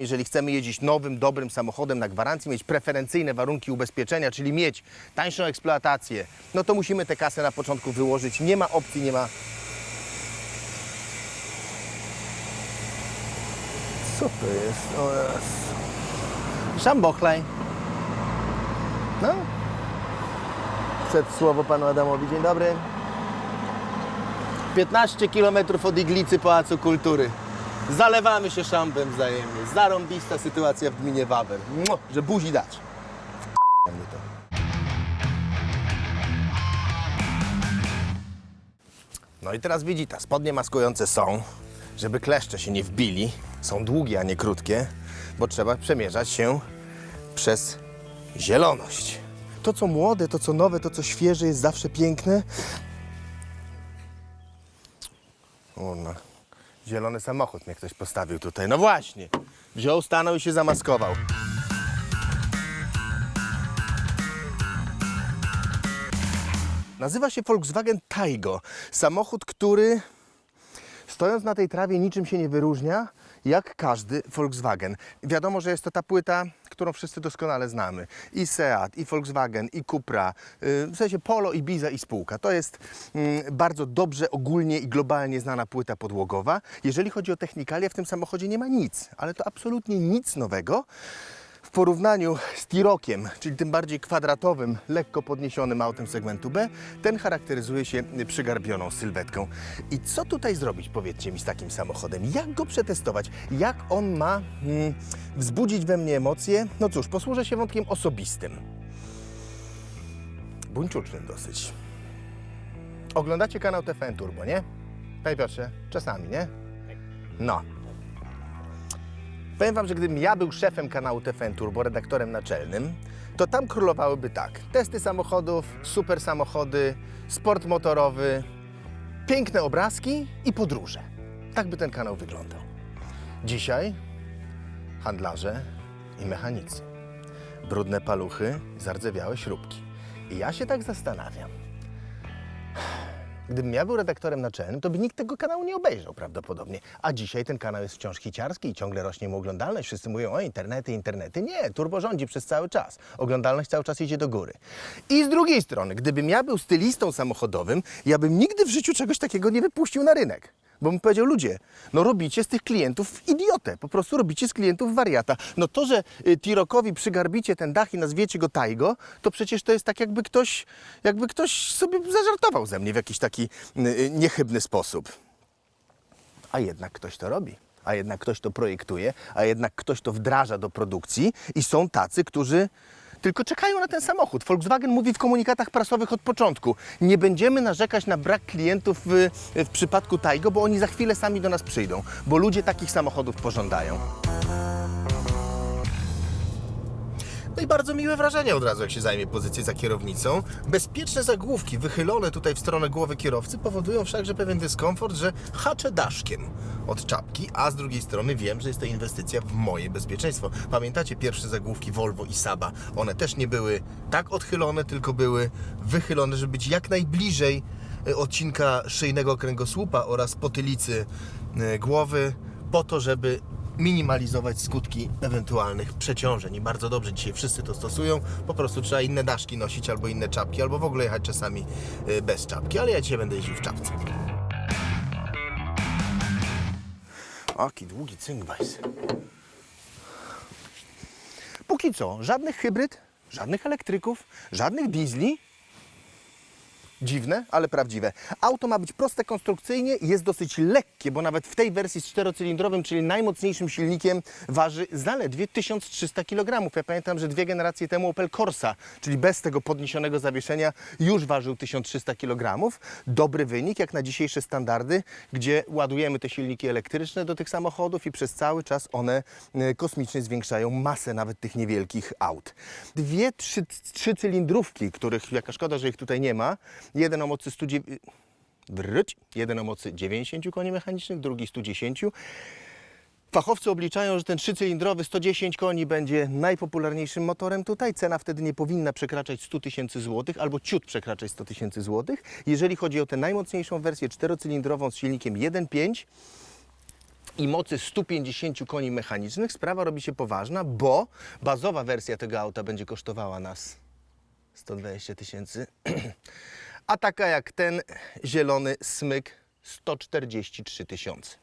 Jeżeli chcemy jeździć nowym, dobrym samochodem na gwarancji, mieć preferencyjne warunki ubezpieczenia, czyli mieć tańszą eksploatację, no to musimy tę kasę na początku wyłożyć. Nie ma opcji, nie ma. Co to jest? O Jezu. Szambochlej. No. Przed słowo panu Adamowi. Dzień dobry. 15 km od Iglicy Pałacu Kultury. Zalewamy się szampem wzajemnie. Zarąbista sytuacja w gminie Wawer. Że buzi dać. Mnie to. No i teraz widzi, ta spodnie maskujące są, żeby kleszcze się nie wbili. Są długie, a nie krótkie, bo trzeba przemierzać się przez zieloność. To, co młode, to, co nowe, to, co świeże, jest zawsze piękne. No. Zielony samochód mnie ktoś postawił tutaj. No właśnie. Wziął, stanął i się zamaskował. Nazywa się Volkswagen Taigo. Samochód, który stojąc na tej trawie niczym się nie wyróżnia, jak każdy Volkswagen. Wiadomo, że jest to ta płyta, którą wszyscy doskonale znamy. I Seat, i Volkswagen, i Cupra, yy, w sensie Polo, Ibiza i spółka. To jest mm, bardzo dobrze, ogólnie i globalnie znana płyta podłogowa. Jeżeli chodzi o technikalia, w tym samochodzie nie ma nic, ale to absolutnie nic nowego. W porównaniu z Tirokiem, czyli tym bardziej kwadratowym, lekko podniesionym autem segmentu B, ten charakteryzuje się przygarbioną sylwetką. I co tutaj zrobić, powiedzcie mi, z takim samochodem? Jak go przetestować? Jak on ma mm, wzbudzić we mnie emocje? No cóż, posłużę się wątkiem osobistym. Buńczucznym dosyć. Oglądacie kanał TFN Turbo, nie? Panie Piotrze, czasami, nie? No, Powiem Wam, że gdybym ja był szefem kanału TFN Turbo, redaktorem naczelnym, to tam królowałyby tak. Testy samochodów, super samochody, sport motorowy, piękne obrazki i podróże. Tak by ten kanał wyglądał. Dzisiaj handlarze i mechanicy. Brudne paluchy, zardzewiałe śrubki. I ja się tak zastanawiam. Gdybym ja był redaktorem naczelnym, to by nikt tego kanału nie obejrzał prawdopodobnie. A dzisiaj ten kanał jest wciąż hiciarski i ciągle rośnie mu oglądalność. Wszyscy mówią o internety, internety. Nie, turbo rządzi przez cały czas. Oglądalność cały czas idzie do góry. I z drugiej strony, gdybym ja był stylistą samochodowym, ja bym nigdy w życiu czegoś takiego nie wypuścił na rynek. Bo bym powiedział, ludzie, no robicie z tych klientów idiotę, po prostu robicie z klientów wariata. No to, że y, Tirokowi przygarbicie ten dach i nazwiecie go Taigo, to przecież to jest tak jakby ktoś, jakby ktoś sobie zażartował ze mnie w jakiś taki y, y, niechybny sposób. A jednak ktoś to robi. A jednak ktoś to projektuje, a jednak ktoś to wdraża do produkcji i są tacy, którzy tylko czekają na ten samochód. Volkswagen mówi w komunikatach prasowych od początku: nie będziemy narzekać na brak klientów w, w przypadku Taigo, bo oni za chwilę sami do nas przyjdą, bo ludzie takich samochodów pożądają. No i bardzo miłe wrażenie od razu, jak się zajmie pozycję za kierownicą. Bezpieczne zagłówki wychylone tutaj w stronę głowy kierowcy powodują wszakże pewien dyskomfort, że haczę daszkiem od czapki, a z drugiej strony wiem, że jest to inwestycja w moje bezpieczeństwo. Pamiętacie pierwsze zagłówki Volvo i Saba? One też nie były tak odchylone, tylko były wychylone, żeby być jak najbliżej e, odcinka szyjnego kręgosłupa oraz potylicy e, głowy, po to, żeby minimalizować skutki ewentualnych przeciążeń. I bardzo dobrze dzisiaj wszyscy to stosują. Po prostu trzeba inne daszki nosić, albo inne czapki, albo w ogóle jechać czasami y, bez czapki. Ale ja dzisiaj będę jeździł w czapce. Aki długi cyngbajs. Póki co, żadnych hybryd, żadnych elektryków, żadnych diesli. Dziwne, ale prawdziwe. Auto ma być proste konstrukcyjnie i jest dosyć lekkie, bo nawet w tej wersji z czterocylindrowym, czyli najmocniejszym silnikiem, waży zaledwie 1300 kg. Ja pamiętam, że dwie generacje temu Opel Corsa, czyli bez tego podniesionego zawieszenia, już ważył 1300 kg. Dobry wynik, jak na dzisiejsze standardy, gdzie ładujemy te silniki elektryczne do tych samochodów i przez cały czas one e, kosmicznie zwiększają masę nawet tych niewielkich aut. Dwie, trzy, trzy cylindrówki, których, jaka szkoda, że ich tutaj nie ma, jeden o mocy 109, wryć, jeden o mocy 90 koni mechanicznych, drugi 110. Fachowcy obliczają, że ten trzycylindrowy 110 koni będzie najpopularniejszym motorem tutaj. Cena wtedy nie powinna przekraczać 100 tysięcy złotych albo ciut przekraczać 100 tysięcy złotych. Jeżeli chodzi o tę najmocniejszą wersję czterocylindrową z silnikiem 1.5, i mocy 150 koni mechanicznych, sprawa robi się poważna, bo bazowa wersja tego auta będzie kosztowała nas 120 tysięcy, a taka jak ten zielony smyk 143 tysiące.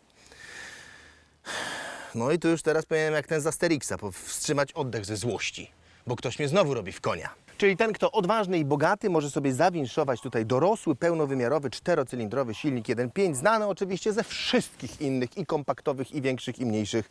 No i tu już teraz powinienem jak ten z Asterixa, wstrzymać oddech ze złości, bo ktoś mnie znowu robi w konia. Czyli ten, kto odważny i bogaty, może sobie zawinszować tutaj dorosły, pełnowymiarowy, czterocylindrowy silnik 1.5, znany oczywiście ze wszystkich innych i kompaktowych, i większych, i mniejszych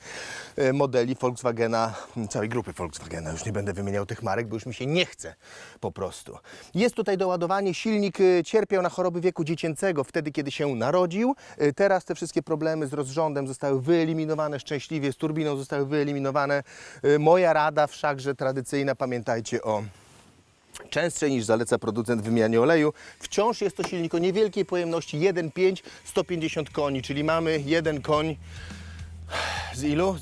e, modeli Volkswagena, całej grupy Volkswagena. Już nie będę wymieniał tych marek, bo już mi się nie chce po prostu. Jest tutaj doładowanie. Silnik e, cierpiał na choroby wieku dziecięcego wtedy, kiedy się narodził. E, Teraz te wszystkie problemy z rozrządem zostały wyeliminowane szczęśliwie, z turbiną zostały wyeliminowane. Moja rada wszakże tradycyjna, pamiętajcie o częstszej niż zaleca producent wymianie oleju. Wciąż jest to silnik o niewielkiej pojemności 1,5, 150 koni, czyli mamy jeden koń z ilu?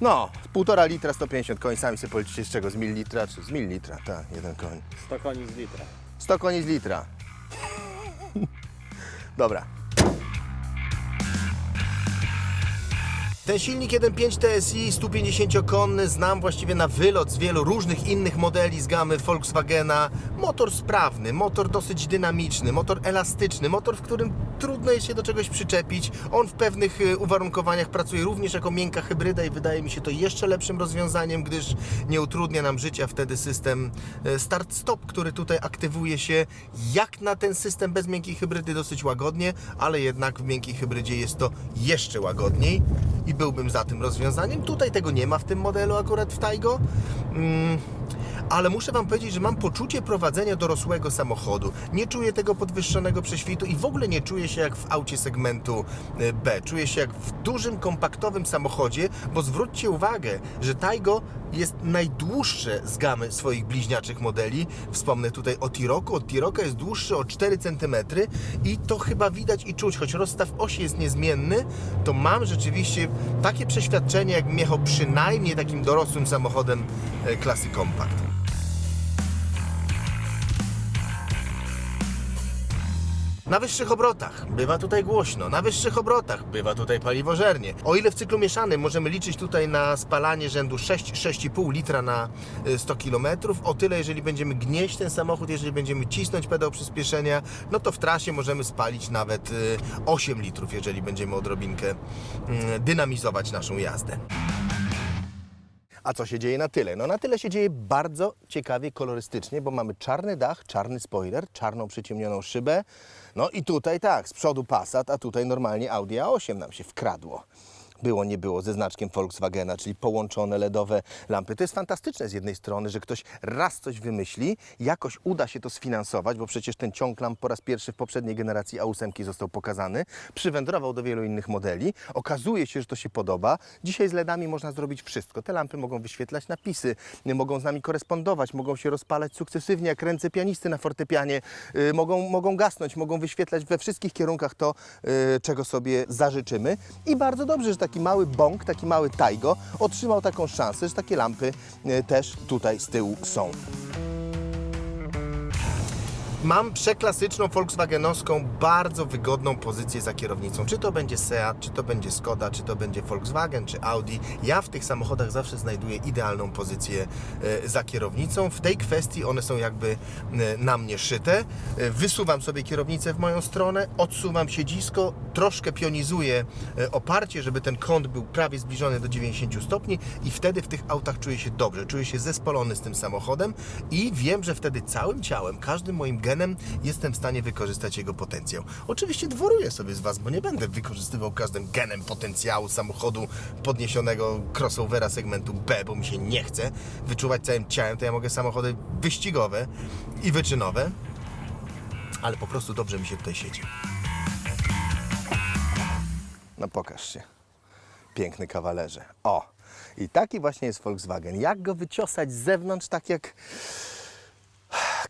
No, półtora litra, 150 koni, sami sobie policzycie z czego, z mililitra czy z mililitra, tak, jeden koń. 100 koni z litra. 100 koni z litra. Dobra. Ten silnik 1.5 TSI 150-konny znam właściwie na wylot z wielu różnych innych modeli z gamy Volkswagena. Motor sprawny, motor dosyć dynamiczny, motor elastyczny, motor, w którym trudno jest się do czegoś przyczepić. On w pewnych y, uwarunkowaniach pracuje również jako miękka hybryda i wydaje mi się to jeszcze lepszym rozwiązaniem, gdyż nie utrudnia nam życia wtedy system e, start-stop, który tutaj aktywuje się jak na ten system bez miękkiej hybrydy dosyć łagodnie, ale jednak w miękkiej hybrydzie jest to jeszcze łagodniej i byłbym za tym rozwiązaniem. Tutaj tego nie ma w tym modelu akurat w Taigo. Mm, ale muszę Wam powiedzieć, że mam poczucie prowadzenia dorosłego samochodu. Nie czuję tego podwyższonego prześwitu i w ogóle nie czuję się jak w aucie segmentu e, B. Czuję się jak w dużym, kompaktowym samochodzie, bo zwróćcie uwagę, że Taigo jest najdłuższe z gamy swoich bliźniaczych modeli. Wspomnę tutaj o Tiroku. Od Tiroka jest dłuższy o 4 cm i to chyba widać i czuć, choć rozstaw osi jest niezmienny, to mam rzeczywiście takie przeświadczenie, jakbym jechał przynajmniej takim dorosłym samochodem e, klasy kompakt. Na wyższych obrotach bywa tutaj głośno, na wyższych obrotach bywa tutaj paliwożernie. O ile w cyklu mieszanym możemy liczyć tutaj na spalanie rzędu 6-6,5 litra na y, 100 km, o tyle jeżeli będziemy gnieść ten samochód, jeżeli będziemy cisnąć pedał przyspieszenia, no to w trasie możemy spalić nawet y, 8 litrów, jeżeli będziemy odrobinkę y, dynamizować naszą jazdę. A co się dzieje na tyle? No na tyle się dzieje bardzo ciekawie kolorystycznie, bo mamy czarny dach, czarny spoiler, czarną przyciemnioną szybę. No i tutaj tak, z przodu Passat, a tutaj normalnie Audi A8 nam się wkradło. Było, nie było, ze znaczkiem Volkswagena, czyli połączone LEDowe lampy. To jest fantastyczne z jednej strony, że ktoś raz coś wymyśli, jakoś uda się to sfinansować, bo przecież ten ciąg lamp po raz pierwszy w poprzedniej generacji A8 został pokazany, przywędrował do wielu innych modeli, okazuje się, że to się podoba. Dzisiaj z LEDami można zrobić wszystko. Te lampy mogą wyświetlać napisy, mogą z nami korespondować, mogą się rozpalać sukcesywnie, jak ręce pianisty na fortepianie, y, mogą, mogą gasnąć, mogą wyświetlać we wszystkich kierunkach to, y, czego sobie zażyczymy. I bardzo dobrze, że taki mały bąk, taki mały Taigo otrzymał taką szansę, że takie lampy y, też tutaj z tyłu są. Mam przeklasyczną Volkswagenowską, bardzo wygodną pozycję za kierownicą. Czy to będzie Seat, czy to będzie Skoda, czy to będzie Volkswagen, czy Audi. Ja w tych samochodach zawsze znajduję idealną pozycję e, za kierownicą. W tej kwestii one są jakby e, na mnie szyte. E, Wysuwam sobie kierownicę w moją stronę, odsuwam siedzisko, troszkę pionizuję oparcie, żeby ten kąt był prawie zbliżony do 90 stopni i wtedy w tych autach czuję się dobrze, czuję się zespolony z tym samochodem i wiem, że wtedy całym ciałem, każdym moim genem jestem w stanie wykorzystać jego potencjał. Oczywiście dworuję sobie z Was, bo nie będę wykorzystywał każdym genem potencjału samochodu podniesionego crossovera segmentu B, bo mi się nie chce wyczuwać całym ciałem, to ja mogę samochody wyścigowe i wyczynowe, ale po prostu dobrze mi się tutaj siedzi. No pokaż się. Piękny kawalerze. O! I taki właśnie jest Volkswagen. Jak go wyciosać z zewnątrz, tak jak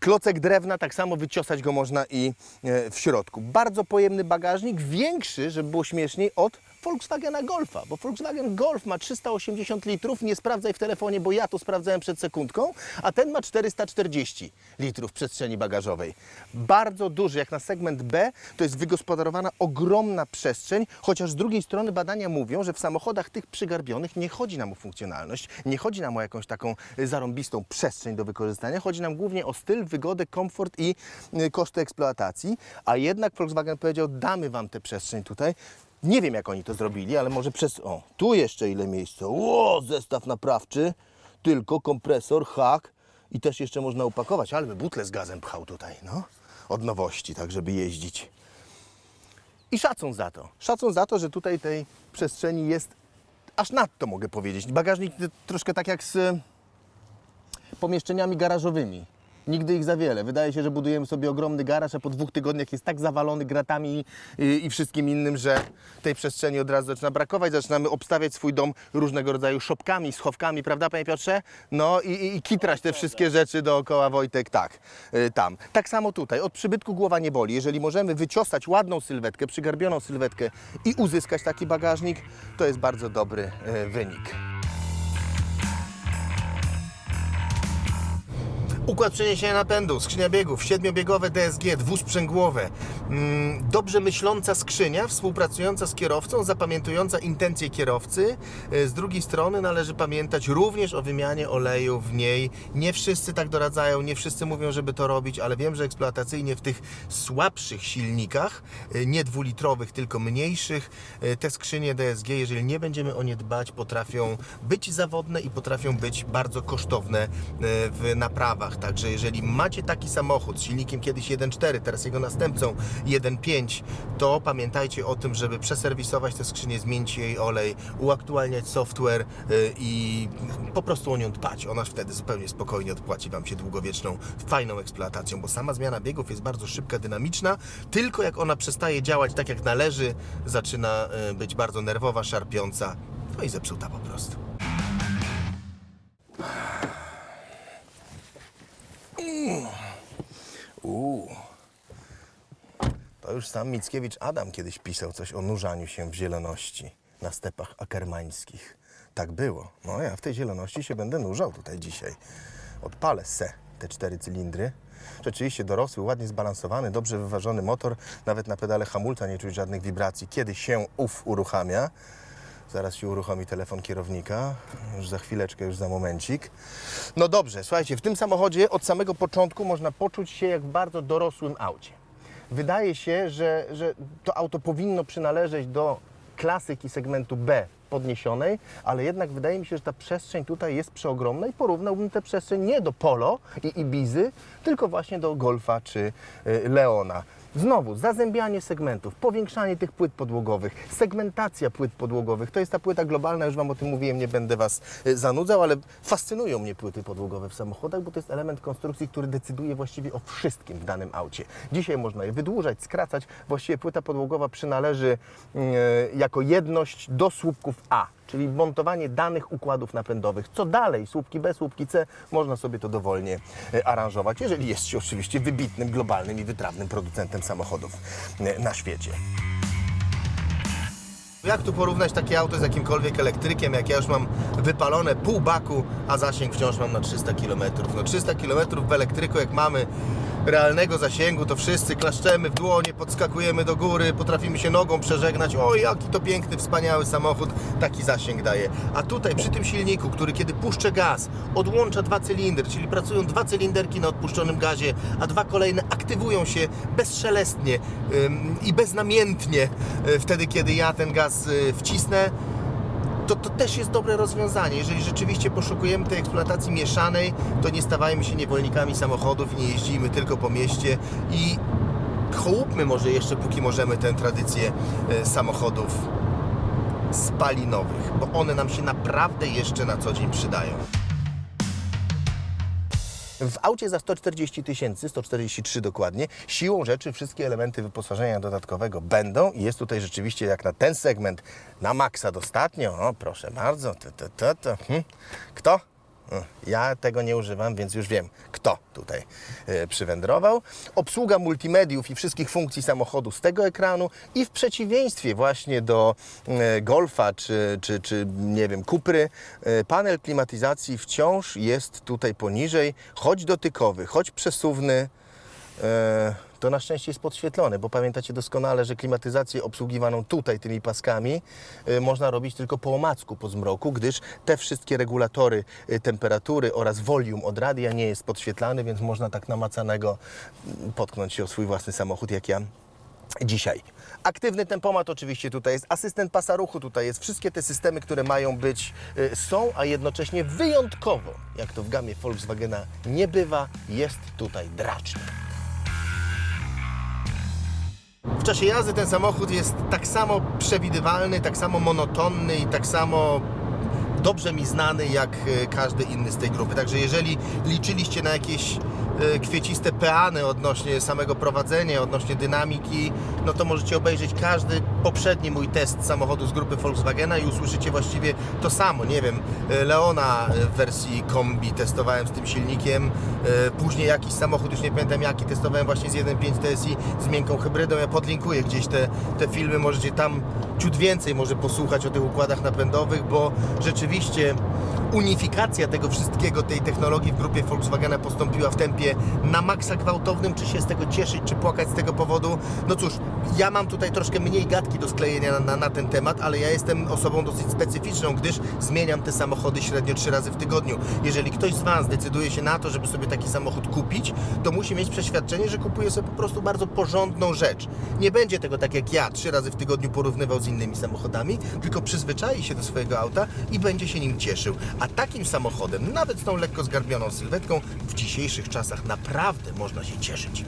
klocek drewna, tak samo wyciosać go można i e, w środku. Bardzo pojemny bagażnik, większy, żeby było śmieszniej, od Volkswagena Golfa, bo Volkswagen Golf ma 380 litrów, nie sprawdzaj w telefonie, bo ja to sprawdzałem przed sekundką, a ten ma 440 litrów przestrzeni bagażowej. Bardzo duży, jak na segment B, to jest wygospodarowana ogromna przestrzeń, chociaż z drugiej strony badania mówią, że w samochodach tych przygarbionych nie chodzi nam o funkcjonalność, nie chodzi nam o jakąś taką y, zarąbistą przestrzeń do wykorzystania, chodzi nam głównie o styl, wygodę, komfort i y, koszty eksploatacji, a jednak Volkswagen powiedział, damy Wam tę przestrzeń tutaj. Nie wiem, jak oni to zrobili, ale może przez... O, tu jeszcze ile miejsca. Ło, zestaw naprawczy, tylko kompresor, hak i też jeszcze można upakować, ale butle z gazem pchał tutaj, no. Od nowości, tak żeby jeździć. I szacun za to. Szacun za to, że tutaj tej przestrzeni jest aż nadto, mogę powiedzieć. Bagażnik troszkę tak jak z y, pomieszczeniami garażowymi. Nigdy ich za wiele. Wydaje się, że budujemy sobie ogromny garaż, a po dwóch tygodniach jest tak zawalony gratami i, i wszystkim innym, że tej przestrzeni od razu zaczyna brakować. Zaczynamy obstawiać swój dom różnego rodzaju szopkami, schowkami, prawda, panie Piotrze? No i, i, i kitrać te wszystkie rzeczy dookoła, Wojtek, tak, y, tam. Tak samo tutaj. Od przybytku głowa nie boli. Jeżeli możemy wyciosać ładną sylwetkę, przygarbioną sylwetkę i uzyskać taki bagażnik, to jest bardzo dobry y, wynik. Układ przeniesienia napędu, skrzynia biegów, siedmiobiegowe DSG, dwusprzęgłowe, mm, dobrze myśląca skrzynia, współpracująca z kierowcą, zapamiętująca intencje kierowcy. E, Z drugiej strony należy pamiętać również o wymianie oleju w niej. Nie wszyscy tak doradzają, nie wszyscy mówią, żeby to robić, ale wiem, że eksploatacyjnie w tych słabszych silnikach, e, nie dwulitrowych, tylko mniejszych, e, te skrzynie DSG, jeżeli nie będziemy o nie dbać, potrafią być zawodne i potrafią być bardzo kosztowne w naprawach. Także jeżeli macie taki samochód z silnikiem kiedyś 1.4, teraz jego następcą 1.5, to pamiętajcie o tym, żeby przeserwisować tę skrzynię, zmienić jej olej, uaktualniać software y, i po prostu o nią dbać. Ona wtedy zupełnie spokojnie odpłaci Wam się długowieczną, fajną eksploatacją, bo sama zmiana biegów jest bardzo szybka, dynamiczna, tylko jak ona przestaje działać tak jak należy, zaczyna y, być bardzo nerwowa, szarpiąca, no i zepsuta po prostu. To już sam Mickiewicz Adam kiedyś pisał coś o nurzaniu się w zieloności na stepach akermańskich. Tak było. No ja w tej zieloności się będę nurzał tutaj dzisiaj. Odpalę se te cztery cylindry. Rzeczywiście dorosły, ładnie zbalansowany, dobrze wyważony motor. Nawet na pedale hamulca nie czuć żadnych wibracji. Kiedy się ów uruchamia, Zaraz się uruchomi telefon kierownika. Już za chwileczkę, już za momencik. No dobrze, słuchajcie, w tym samochodzie od samego początku można poczuć się jak w bardzo dorosłym aucie. Wydaje się, że, że to auto powinno przynależeć do klasyki segmentu B podniesionej, ale jednak wydaje mi się, że ta przestrzeń tutaj jest przeogromna i porównałbym tę przestrzeń nie do Polo i Ibizy, tylko właśnie do Golfa czy y, Leona. Znowu, zazębianie segmentów, powiększanie tych płyt podłogowych, segmentacja płyt podłogowych. To jest ta płyta globalna, już Wam o tym mówiłem, nie będę Was y, zanudzał, ale fascynują mnie płyty podłogowe w samochodach, bo to jest element konstrukcji, który decyduje właściwie o wszystkim w danym aucie. Dzisiaj można je wydłużać, skracać. Właściwie płyta podłogowa przynależy y, jako jedność do słupków A czyli montowanie danych układów napędowych. Co dalej, słupki B, słupki C, można sobie to dowolnie e, aranżować, jeżeli jest się oczywiście wybitnym, globalnym i wytrawnym producentem samochodów e, na świecie. Jak tu porównać takie auto z jakimkolwiek elektrykiem, jak ja już mam wypalone pół baku, a zasięg wciąż mam na 300 km. No 300 km w elektryku, jak mamy realnego zasięgu, to wszyscy klaszczemy w dłonie, podskakujemy do góry, potrafimy się nogą przeżegnać. O, jaki to piękny, wspaniały samochód, taki zasięg daje. A tutaj przy tym silniku, który kiedy puszczę gaz, odłącza dwa cylindry, czyli pracują dwa cylinderki na odpuszczonym gazie, a dwa kolejne aktywują się bezszelestnie i beznamiętnie y, wtedy, kiedy ja ten gaz y, wcisnę to, to też jest dobre rozwiązanie. Jeżeli rzeczywiście poszukujemy tej eksploatacji mieszanej, to nie stawajmy się niewolnikami samochodów i nie jeździmy tylko po mieście i chłopmy może jeszcze, póki możemy, tę tradycję e, samochodów spalinowych, bo one nam się naprawdę jeszcze na co dzień przydają. W aucie za 140 tysięcy, 143 dokładnie, siłą rzeczy wszystkie elementy wyposażenia dodatkowego będą i jest tutaj rzeczywiście jak na ten segment na maksa dostatnio. O, proszę bardzo. To, to, to, to. Hm. Kto? Ja tego nie używam, więc już wiem, kto tutaj e, przywędrował. Obsługa multimediów i wszystkich funkcji samochodu z tego ekranu i w przeciwieństwie właśnie do e, Golfa czy, czy, czy nie wiem, Kupry, e, panel klimatyzacji wciąż jest tutaj poniżej, choć dotykowy, choć przesuwny. E, to na szczęście jest podświetlone, bo pamiętacie doskonale, że klimatyzację obsługiwaną tutaj tymi paskami e, można robić tylko po omacku, po zmroku, gdyż te wszystkie regulatory e, temperatury oraz volume od radia nie jest podświetlany, więc można tak namacanego mm, potknąć się o swój własny samochód, jak ja dzisiaj. Aktywny tempomat oczywiście tutaj jest, asystent pasa ruchu tutaj jest, wszystkie te systemy, które mają być, y, są, a jednocześnie wyjątkowo, jak to w gamie Volkswagena nie bywa, jest tutaj draczny. W czasie jazdy ten samochód jest tak samo przewidywalny, tak samo monotonny i tak samo dobrze mi znany jak e, każdy inny z tej grupy. Także jeżeli liczyliście na jakieś kwieciste peany odnośnie samego prowadzenia, odnośnie dynamiki, no to możecie obejrzeć każdy poprzedni mój test samochodu z grupy Volkswagena i usłyszycie właściwie to samo. Nie wiem, e, Leona w wersji kombi testowałem z tym silnikiem, później jakiś samochód, już nie pamiętam jaki, testowałem właśnie z 1.5 TSI z miękką hybrydą. Ja podlinkuję gdzieś te, te filmy, możecie tam ciut więcej może posłuchać o tych układach napędowych, bo rzeczywiście unifikacja tego wszystkiego, tej technologii w grupie Volkswagena postąpiła w tempie na maksa gwałtownym. Czy się z tego cieszyć, czy płakać z tego powodu? No cóż, ja mam tutaj troszkę mniej gadki do sklejenia na, na, na ten temat, ale ja jestem osobą dosyć specyficzną, gdyż zmieniam te samochody średnio trzy razy w tygodniu. Jeżeli ktoś z Was decyduje się na to, żeby sobie taki samochód kupić, to musi mieć przeświadczenie, że kupuje sobie po prostu bardzo porządną rzecz. Nie będzie tego tak jak ja, trzy razy w tygodniu porównywał z innymi samochodami, tylko przyzwyczai się do swojego auta i będzie się nim cieszył. A takim samochodem, nawet z tą lekko zgarbioną sylwetką, w dzisiejszych czasach naprawdę można się cieszyć.